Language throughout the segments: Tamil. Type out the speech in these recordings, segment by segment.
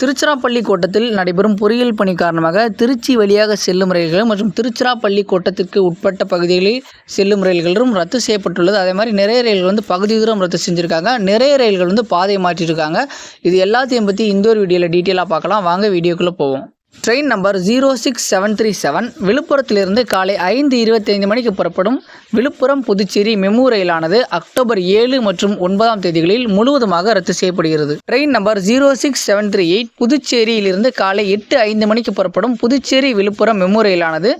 திருச்சிராப்பள்ளி கோட்டத்தில் நடைபெறும் பொறியியல் பணி காரணமாக திருச்சி வழியாக செல்லும் ரயில்கள் மற்றும் திருச்சிராப்பள்ளி கோட்டத்திற்கு உட்பட்ட பகுதிகளில் செல்லும் ரயில்களும் ரத்து செய்யப்பட்டுள்ளது. அதே மாதிரி நிறைய ரயில்கள் வந்து பகுதி தூரம் ரத்து செஞ்சுருக்காங்க. நிறைய ரயில்கள் வந்து பாதை மாற்றிருக்காங்க. இது எல்லாத்தையும் பற்றி இந்த ஒரு வீடியோவில் டீட்டெயிலாக பார்க்கலாம். வாங்க வீடியோக்குள்ளே போவோம். Train number zero six seven three seven விழுப்புரத்திலிருந்து காலை ஐந்து இருபத்தைந்து மணிக்கு புறப்படும் விழுப்புரம் புதுச்சேரி மெமு ரயிலானது அக்டோபர் ஏழு மற்றும் ஒன்பதாம் தேதிகளில் முழுவதுமாக ரத்து செய்யப்படுகிறது. Train number zero six seven three eight புதுச்சேரியிலிருந்து காலை எட்டு ஐந்து மணிக்கு புறப்படும் புதுச்சேரி விழுப்புரம் மெமு ரயிலானது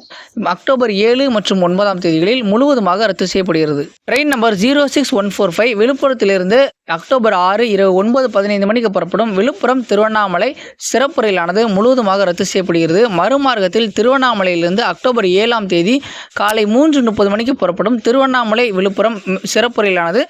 அக்டோபர் ஏழு மற்றும் ஒன்பதாம் தேதிகளில் முழுவதுமாக ரத்து செய்யப்படுகிறது. Train number zero six one four five விழுப்புரத்திலிருந்து October ஆறு இரவு ஒன்பது பதினைந்து மணிக்கு புறப்படும் விழுப்புரம் திருவண்ணாமலை சிறப்பு ரயிலானது முழுவதுமாக ரத்து செய்யப்படுகிறது. மறுமார்க்கத்தில் திருவண்ணாமலையிலிருந்து அக்டோபர் ஏழாம் தேதி காலை மூன்று முப்பது மணிக்கு புறப்படும் திருவண்ணாமலை விழுப்புரம் சிறப்பு ரயிலானது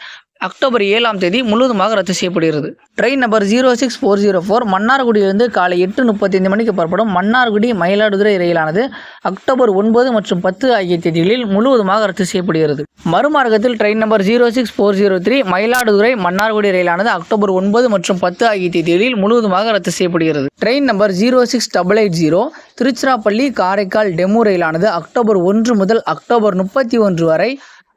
அக்டோபர் ஏழாம் தேதி முழுவதுமாக ரத்து செய்யப்படுகிறது. Train number zero six four zero four மன்னார்குடியிலிருந்து காலை எட்டு முப்பத்தைந்து மணிக்கு புறப்படும் மன்னார்குடி மயிலாடுதுறை ரயிலானது அக்டோபர் ஒன்பது மற்றும் பத்து ஆகிய தேதிகளில் முழுவதுமாக ரத்து செய்யப்படுகிறது. மறுமார்க்கத்தில் train number zero six four zero three Mayiladuthurai Mannargudi ரயிலானது October ஒன்பது மற்றும் பத்து ஆகிய தேதிகளில் முழுவதுமாக ரத்து செய்யப்படுகிறது. Train number zero six double eight zero Tiruchirappalli Karaikal DEMU ரயிலானது October ஒன்று முதல் அக்டோபர் முப்பத்தி ஒன்று வரை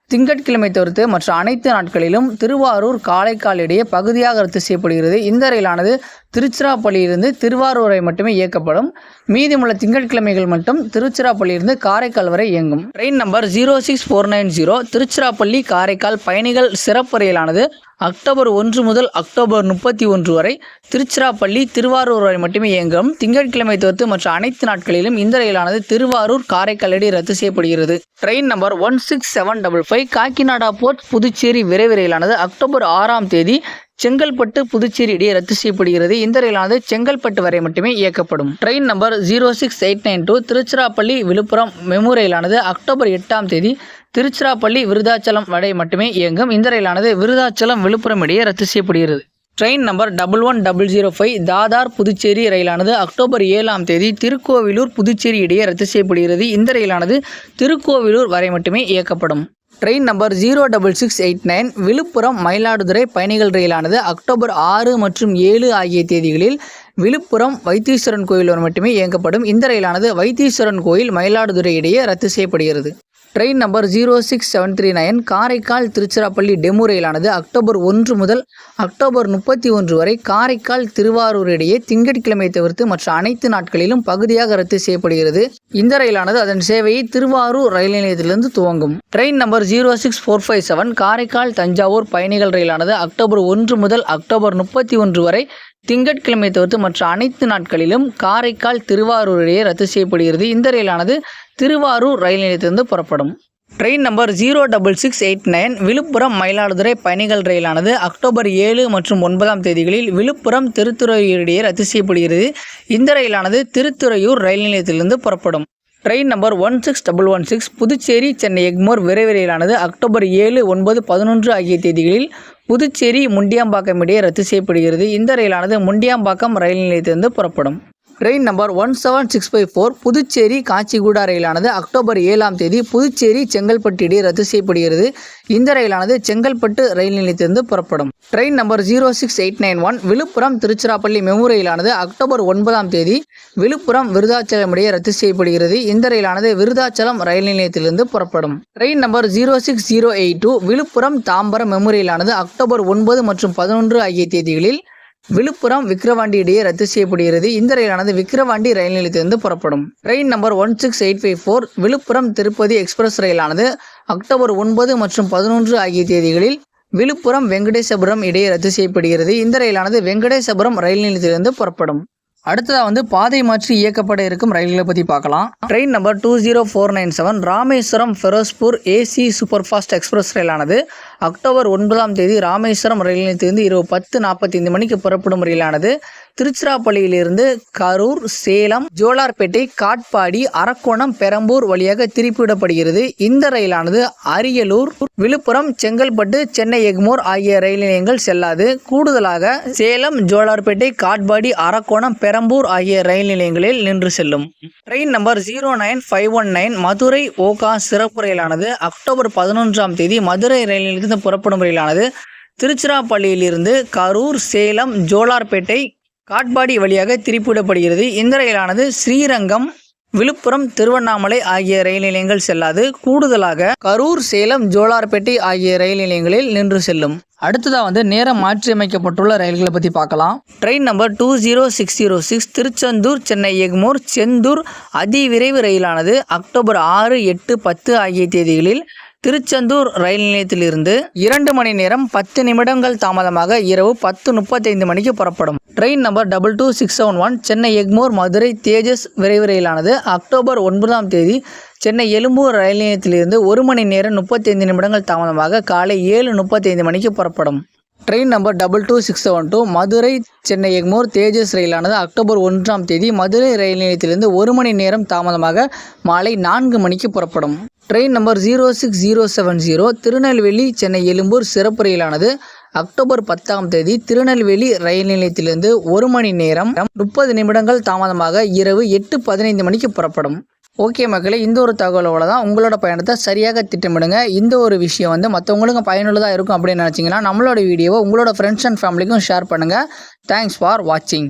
திங்கட்கிழமை தவிர்த்து மற்ற அனைத்து நாட்களிலும் திருவாரூர் காரைக்கால் இடையே பகுதியாக ரத்து செய்யப்படுகிறது. இந்த ரயிலானது திருச்சிராப்பள்ளியிலிருந்து திருவாரூரை மட்டுமே இயக்கப்படும். மீதமுள்ள திங்கட்கிழமைகள் மட்டும் திருச்சிராப்பள்ளியிலிருந்து காரைக்கால் வரை இயங்கும். Train number zero six four nine zero Tiruchirappalli Karaikal பயணிகள் சிறப்பு ரயிலானது அக்டோபர் ஒன்று முதல் அக்டோபர் முப்பத்தி ஒன்று வரை திருச்சிராப்பள்ளி திருவாரூர் வரை மட்டுமே இயங்கும். திங்கட்கிழமை தவிர்த்து மற்ற அனைத்து நாட்களிலும் இந்த ரயிலானது திருவாரூர் காரைக்கால் ரத்து செய்யப்படுகிறது. Train number one six seven double five Kakinada port Puducherry விரைவு ரயிலானது அக்டோபர் ஆறாம் தேதி செங்கல்பட்டு புதுச்சேரி இடையே ரத்து செய்யப்படுகிறது. இந்த ரயிலானது செங்கல்பட்டு வரை மட்டுமே இயக்கப்படும். Train number zero six eight nine two Tiruchirappalli Villupuram MEMU ரயிலானது October எட்டாம் தேதி திருச்சிராப்பள்ளி விருதாச்சலம் வரை மட்டுமே இயங்கும். இந்த ரயிலானது விருதாச்சலம் விழுப்புரம் இடையே ரத்து செய்யப்படுகிறது. Train number double one double zero five Dadar Puducherry ரயிலானது October ஏழாம் தேதி திருக்கோவிலூர் புதுச்சேரி இடையே ரத்து செய்யப்படுகிறது. இந்த ரயிலானது திருக்கோவிலூர் வரை மட்டுமே இயக்கப்படும். Train number zero double six eight nine Villupuram Mayiladuthurai பயணிகள் ரயிலானது அக்டோபர் ஆறு மற்றும் ஏழு ஆகிய தேதிகளில் விழுப்புரம் வைத்தீஸ்வரன் கோயில் வரை மட்டுமே இயக்கப்படும் இந்த ரயிலானது வைத்தீஸ்வரன் கோயில் மயிலாடுதுறை இடையே ரத்து செய்யப்படுகிறது. Train number zero six seven three nine Karaikal Tiruchirappalli DEMU ரயிலானது October ஒன்று முதல் அக்டோபர் முப்பத்தி ஒன்று வரை காரைக்கால் திருவாரூர் இடையே திங்கட்கிழமை தவிர்த்து மற்ற அனைத்து நாட்களிலும் பகுதியாக ரத்து செய்யப்படுகிறது. இந்த ரயிலானது அதன் சேவையை திருவாரூர் ரயில் நிலையத்திலிருந்து துவங்கும். Train number zero six four five seven Karaikal Thanjavur பயணிகள் ரயிலானது அக்டோபர் ஒன்று முதல் அக்டோபர் முப்பத்தி ஒன்று வரை திங்கட்கிழமை தவிர்த்து மற்ற அனைத்து நாட்களிலும் காரைக்கால் திருவாரூர் இடையே ரத்து செய்யப்படுகிறது. இந்த ரயிலானது திருவாரூர் ரயில் நிலையத்திலிருந்து புறப்படும். Train number zero double six eight nine Villupuram Mayiladuthurai பயணிகள் ரயிலானது அக்டோபர் ஏழு மற்றும் ஒன்பதாம் தேதிகளில் விழுப்புரம் திருத்துறையூர் இடையே ரத்து செய்யப்படுகிறது. இந்த ரயிலானது திருத்துறையூர் ரயில் நிலையத்திலிருந்து புறப்படும். Train number one six double one six Puducherry Chennai Egmore விரைவு ரயிலானது அக்டோபர் ஏழு ஒன்பது பதினொன்று ஆகிய தேதிகளில் புதுச்சேரி முண்டியாம்பாக்கம் இடையே ரத்து செய்யப்படுகிறது. இந்த ரயிலானது முண்டியாம்பாக்கம் ரயில் நிலையத்திலிருந்து புறப்படும். Train number one seven six five four Puducherry Kacheguda ரயிலானது October ஏழாம் தேதி புதுச்சேரி செங்கல்பட்டு இடையே ரத்து செய்யப்படுகிறது. இந்த ரயிலானது செங்கல்பட்டு ரயில் நிலையத்திலிருந்து புறப்படும். Train number zero six eight nine one Villupuram Tiruchirappalli MEMU ரயிலானது October ஒன்பதாம் தேதி விழுப்புரம் விருதாச்சலம் இடையே ரத்து செய்யப்படுகிறது. இந்த ரயிலானது விருதாச்சலம் ரயில் நிலையத்திலிருந்து புறப்படும். Train number zero six zero eight two Villupuram Tambaram MEMU ரயிலானது October ஒன்பது மற்றும் பதினொன்று ஆகிய தேதிகளில் விழுப்புரம் விக்கிரவாண்டி இடையே ரத்து செய்யப்படுகிறது. இந்த ரயிலானது விக்கிரவாண்டி ரயில் நிலையத்திலிருந்து புறப்படும். Train number one six eight five four Villupuram Tirupati express ரயிலானது October ஒன்பது மற்றும் பதினொன்று ஆகிய தேதிகளில் விழுப்புரம் வெங்கடேசபுரம் இடையே ரத்து செய்யப்படுகிறது. இந்த ரயிலானது வெங்கடேசபுரம் ரயில் நிலையத்திலிருந்து புறப்படும். அடுத்ததாக வந்து பாதை மாற்றி இயக்கப்பட இருக்கும் ரயில்களை பற்றி பார்க்கலாம். Train number two zero four nine seven Rameswaram Ferozepur AC super fast express ரயிலானது October ஒன்பதாம் தேதி ராமேஸ்வரம் ரயில் நிலையத்திலிருந்து இரவு பத்து நாற்பத்தைந்து மணிக்கு புறப்படும் ரயிலானது திருச்சிராப்பள்ளியிலிருந்து கரூர் சேலம் ஜோலார்பேட்டை காட்பாடி அரக்கோணம் பெரம்பூர் வழியாக திருப்பிவிடப்படுகிறது. இந்த ரயிலானது அரியலூர் விழுப்புரம் செங்கல்பட்டு சென்னை எக்மோர் ஆகிய ரயில் நிலையங்கள் செல்லாது. கூடுதலாக சேலம் ஜோலார்பேட்டை காட்பாடி அரக்கோணம் பெரம்பூர் ஆகிய ரயில் நிலையங்களில் நின்று செல்லும். Train number zero nine five one nine Madurai Okha சிறப்பு ரயிலானது அக்டோபர் பதினொன்றாம் தேதி மதுரை ரயில் நிலையத்தில் நிலையத்திலிருந்து புறப்படும் ரயிலானது திருச்சிராப்பள்ளியிலிருந்து கரூர் சேலம் ஜோலார்பேட்டை காட்பாடி வழியாக திருப்பிவிடப்படுகிறது. இந்த ரயிலானது ஸ்ரீரங்கம் விழுப்புரம் திருவண்ணாமலை ஆகிய ரயில் நிலையங்கள் செல்லாது. கூடுதலாக கரூர் சேலம் ஜோலார்பேட்டை ஆகிய ரயில் நிலையங்களில் நின்று செல்லும். அடுத்ததாக வந்து நேரம் மாற்றியமைக்கப்பட்டுள்ள ரயில்களை பற்றி பார்க்கலாம். Train number two zero six zero six Tiruchendur Chennai Egmore Sendur அதிவிரைவு ரயிலானது அக்டோபர் ஆறு எட்டு பத்து ஆகிய தேதிகளில் திருச்செந்தூர் ரயில் நிலையத்திலிருந்து இரண்டு மணி நேரம் பத்து நிமிடங்கள் தாமதமாக இரவு பத்து முப்பத்தைந்து மணிக்கு புறப்படும். Train number double two six seven one Chennai Egmore Madurai Tejas விரைவு ரயிலானது அக்டோபர் ஒன்பதாம் தேதி சென்னை எழும்பூர் ரயில் நிலையத்திலிருந்து ஒரு மணி நேரம் முப்பத்தைந்து நிமிடங்கள் தாமதமாக காலை ஏழு முப்பத்தைந்து மணிக்கு புறப்படும். Train number double two six seven two Madurai Chennai Egmore Tejas ரயிலானது October ஒன்றாம் தேதி மதுரை ரயில் நிலையத்திலிருந்து ஒரு மணி நேரம் தாமதமாக மாலை நான்கு மணிக்கு புறப்படும். Train number zero six zero seven zero Tirunelveli Chennai Ezhumbur சிறப்பு ரயிலானது அக்டோபர் பத்தாம் தேதி திருநெல்வேலி ரயில் நிலையத்திலிருந்து ஒரு மணி நேரம் முப்பது நிமிடங்கள் தாமதமாக இரவு எட்டு பதினைந்து மணிக்கு புறப்படும். ஓகே மக்களே இந்த ஒரு தகவலோட தான் உங்களோட பயணத்தை சரியாக திட்டமிடுங்க. இந்த ஒரு விஷயம் வந்து மற்றவங்களுக்கும் பயனுள்ளதாக இருக்கும் அப்படின்னு நினச்சிங்கன்னா நம்மளோட வீடியோவை உங்களோட ஃப்ரெண்ட்ஸ் அண்ட் ஃபேமிலிக்கும் ஷேர் பண்ணுங்கள் தேங்க்ஸ் ஃபார் வாட்சிங்